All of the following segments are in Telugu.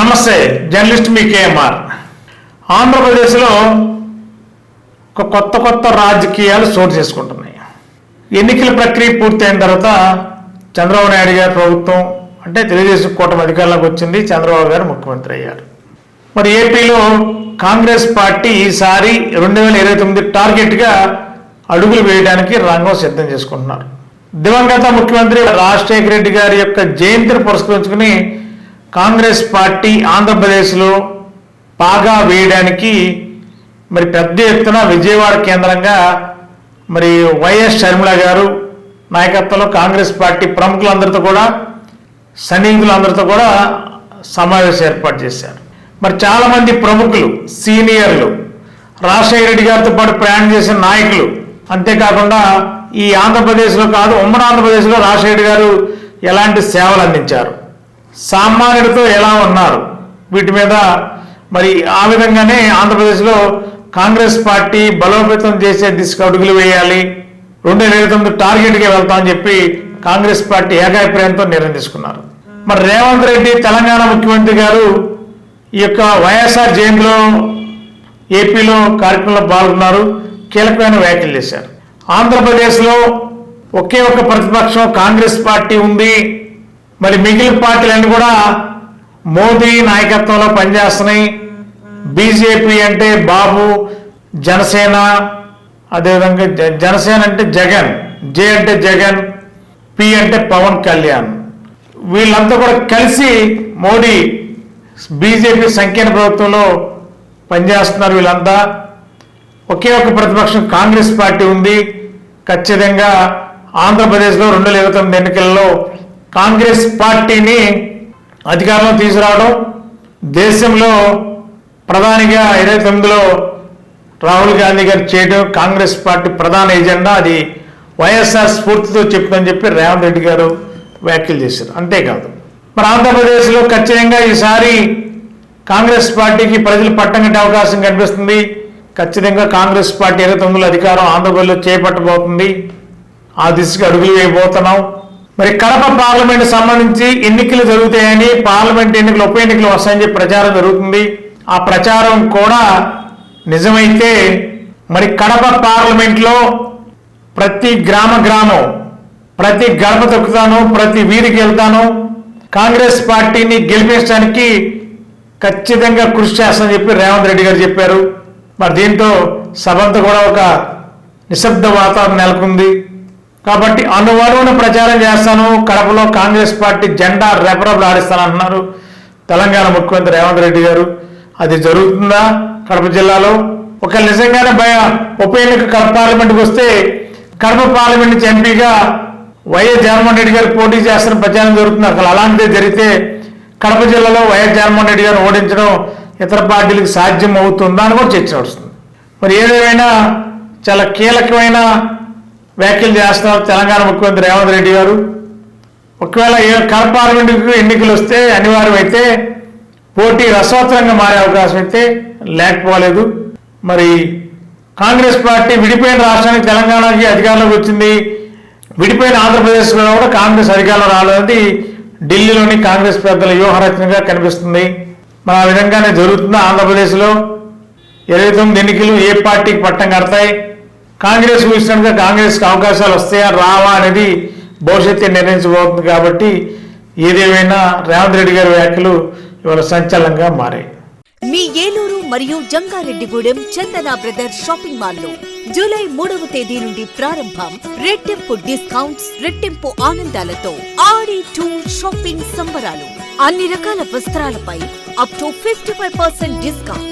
నమస్తే జర్నలిస్ట్ మీ కేఎంఆర్. ఆంధ్రప్రదేశ్లో ఒక కొత్త కొత్త రాజకీయాలు చోటు చేసుకుంటున్నాయి. ఎన్నికల ప్రక్రియ పూర్తయిన తర్వాత చంద్రబాబు నాయుడు గారి ప్రభుత్వం అంటే తెలుగుదేశం కూటమి అధికారంలోకి వచ్చింది చంద్రబాబు గారు ముఖ్యమంత్రి అయ్యారు. మరి ఏపీలో కాంగ్రెస్ పార్టీ ఈసారి రెండు వేల ఇరవై తొమ్మిది టార్గెట్గా అడుగులు వేయడానికి రంగం సిద్ధం చేసుకుంటున్నారు. దివంగత ముఖ్యమంత్రి రాజశేఖర రెడ్డి గారి యొక్క జయంతిని పురస్కరించుకుని కాంగ్రెస్ పార్టీ ఆంధ్రప్రదేశ్లో బాగా వేయడానికి మరి పెద్ద ఎత్తున విజయవాడ కేంద్రంగా మరి వైఎస్ షర్మిల గారు నాయకత్వంలో కాంగ్రెస్ పార్టీ ప్రముఖులందరితో కూడా సన్నిహితులందరితో కూడా సమావేశం ఏర్పాటు చేశారు. మరి చాలామంది ప్రముఖులు సీనియర్లు రాజశేఖర రెడ్డి గారితో పాటు ప్రయాణం చేసిన నాయకులు అంతేకాకుండా ఈ ఆంధ్రప్రదేశ్లో కాదు ఉమ్మడి ఆంధ్రప్రదేశ్లో రాజశేఖర రెడ్డి గారు ఎలాంటి సేవలు అందించారు? సామాన్యుడితో ఎలా ఉన్నారు? వీటి మీద మరి ఆ విధంగానే ఆంధ్రప్రదేశ్లో కాంగ్రెస్ పార్టీ బలోపేతం చేసే దిశగా అడుగులు వేయాలి. రెండు వేల ఇరవై తొమ్మిది టార్గెట్గా వెళ్తామని చెప్పి కాంగ్రెస్ పార్టీ ఏకాభిప్రాయంతో నిర్ణయం తీసుకున్నారు. మరి రేవంత్ రెడ్డి తెలంగాణ ముఖ్యమంత్రి గారు ఈ యొక్క వైఎస్ఆర్ జయంతిలో ఏపీలో కార్యక్రమంలో పాల్గొన్నారు కీలకమైన వ్యాఖ్యలు చేశారు. ఆంధ్రప్రదేశ్లో ఒకే ఒక ప్రతిపక్షం కాంగ్రెస్ పార్టీ ఉంది. మరి మిగిలిన పార్టీలన్నీ కూడా మోదీ నాయకత్వంలో పనిచేస్తున్నాయి. బీజేపీ అంటే బాబు జనసేన అదేవిధంగా జనసేన అంటే జగన్ జే అంటే జగన్ పి అంటే పవన్ కళ్యాణ్. వీళ్ళంతా కూడా కలిసి మోడీ బీజేపీ సంకీర్ణ ప్రభుత్వంలో పనిచేస్తున్నారు వీళ్ళంతా. ఒకే ఒక ప్రతిపక్షం కాంగ్రెస్ పార్టీ ఉంది. ఖచ్చితంగా ఆంధ్రప్రదేశ్లో రెండు వేల ఇరవై తొమ్మిది ఎన్నికల్లో కాంగ్రెస్ పార్టీని అధికారంలో తీసుకురావడం దేశంలో ప్రధానిగా ఇరవై తొమ్మిదిలో రాహుల్ గాంధీ గారు చేయడం కాంగ్రెస్ పార్టీ ప్రధాన ఎజెండా. అది వైఎస్ఆర్ స్ఫూర్తితో చెప్తుందని చెప్పి రేవంత్ రెడ్డి గారు వ్యాఖ్యలు చేశారు. అంతేకాదు మరి ఆంధ్రప్రదేశ్లో ఖచ్చితంగా ఈసారి కాంగ్రెస్ పార్టీకి ప్రజలు పట్టం కట్టే అవకాశం కనిపిస్తుంది. ఖచ్చితంగా కాంగ్రెస్ పార్టీ ఇరవై తొమ్మిదిలో అధికారం ఆంధ్రప్రదేశ్లో చేపట్టబోతుంది. ఆ దిశగా అడుగులు వేయబోతున్నాం. మరి కడప పార్లమెంట్ సంబంధించి ఎన్నికలు జరుగుతాయని పార్లమెంట్ ఎన్నికలు ఉప ఎన్నికలు వస్తాయని చెప్పి ప్రచారం జరుగుతుంది. ఆ ప్రచారం కూడా నిజమైతే మరి కడప పార్లమెంట్లో ప్రతి గ్రామ గ్రామం ప్రతి గడప తొక్కుతాను ప్రతి వీధికి వెళ్తాను. కాంగ్రెస్ పార్టీని గెలిపించడానికి ఖచ్చితంగా కృషి చేస్తానని చెప్పి రేవంత్ రెడ్డి గారు చెప్పారు. మరి దీంతో సభంతా కూడా ఒక నిశ్శబ్ద వాతావరణం నెలకొంది. కాబట్టి అనువనువున ప్రచారం చేస్తాను. కడపలో కాంగ్రెస్ పార్టీ జెండా రెపరెపలు ఆడిస్తానంటున్నారు తెలంగాణ ముఖ్యమంత్రి రేవంత్ రెడ్డి గారు. అది జరుగుతుందా కడప జిల్లాలో? ఒక నిజంగానే భయ. ఉప ఎన్నిక కడప పార్లమెంట్కి వస్తే కడప పార్లమెంట్ నుంచి ఎంపీగా వైఎస్ జగన్మోహన్ రెడ్డి గారు పోటీ చేస్తున్న ప్రచారం జరుగుతుంది. అసలు అలాంటిదే జరిగితే కడప జిల్లాలో వైఎస్ జగన్మోహన్ రెడ్డి గారు ఓడించడం ఇతర పార్టీలకు సాధ్యం అవుతుందా అని కూడా చర్చ నడుస్తుంది. మరి ఏదేమైనా చాలా కీలకమైన వ్యాఖ్యలు చేస్తున్నారు తెలంగాణ ముఖ్యమంత్రి రేవంత్ రెడ్డి గారు. ఒకవేళ ఏ కడప ఎన్నికలు వస్తే అనివార్యమైతే పోటీ రసవత్తరంగా మారే అవకాశం అయితే లేకపోలేదు. మరి కాంగ్రెస్ పార్టీ విడిపోయిన రాష్ట్రానికి తెలంగాణకి అధికారంలోకి వచ్చింది. విడిపోయిన ఆంధ్రప్రదేశ్లో కూడా కాంగ్రెస్ అధికారంలో రాలేదని ఢిల్లీలోని కాంగ్రెస్ పెద్దల వ్యూహరచనగా కనిపిస్తుంది. మరి ఆ విధంగానే జరుగుతుంది ఆంధ్రప్రదేశ్లో? ఇరవై తొమ్మిది ఎన్నికలు ఏ పార్టీకి పట్టం కడతాయి? కాంగ్రెస్ చూసినట్టుగా కాంగ్రెస్కి అవకాశాలు వస్తాయా రావా అనేది భవిష్యత్తు నిర్ణయించబోతుంది కాబట్టి ఏదేమైనా రేవంత్ రెడ్డి గారి వ్యాఖ్యలు ఇవాళ సంచలనంగా మారాయి. మీ ఏలూరు మరియు జంగారెడ్డిగూడెం చందన బ్రదర్స్ షాపింగ్ మాల్లో జూలై మూడవ తేదీ నుండి ప్రారంభం రెట్టింపు డిస్కౌంట్స్ రెట్టింపు ఆనందాలతో ఆడి టూర్ షాపింగ్ సంబరాలు. అన్ని రకాల వస్త్రాలపై up to fifty five percent discount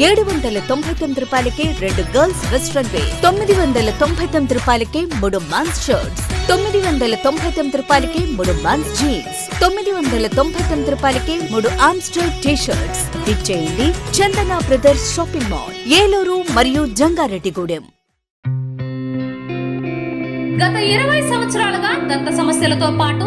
ఏడు వందల తొంభై తొమ్మిది రూపాయలకే రెండు గర్ల్స్ వెస్ట్రన్ వే తొమ్మిది వందల తొంభై తొమ్మిది రూపాయలకే మూడు మన్స్ షర్ట్స్ తొమ్మిది వందల తొంభై తొమ్మిది రూపాయలకే మూడు మన్స్ జీన్స్ తొమ్మిది వందల తొంభై తొమ్మిది రూపాయలకే మూడు ఆమ్స్టర్ టీ షర్ట్స్ ఇచ్చేయండి Chandana brothers shopping mall Eluru మరియు జంగారెడ్డిగూడెం. గత ఇరవై సంవత్సరాలుగా దంత సమస్యలతో పాటు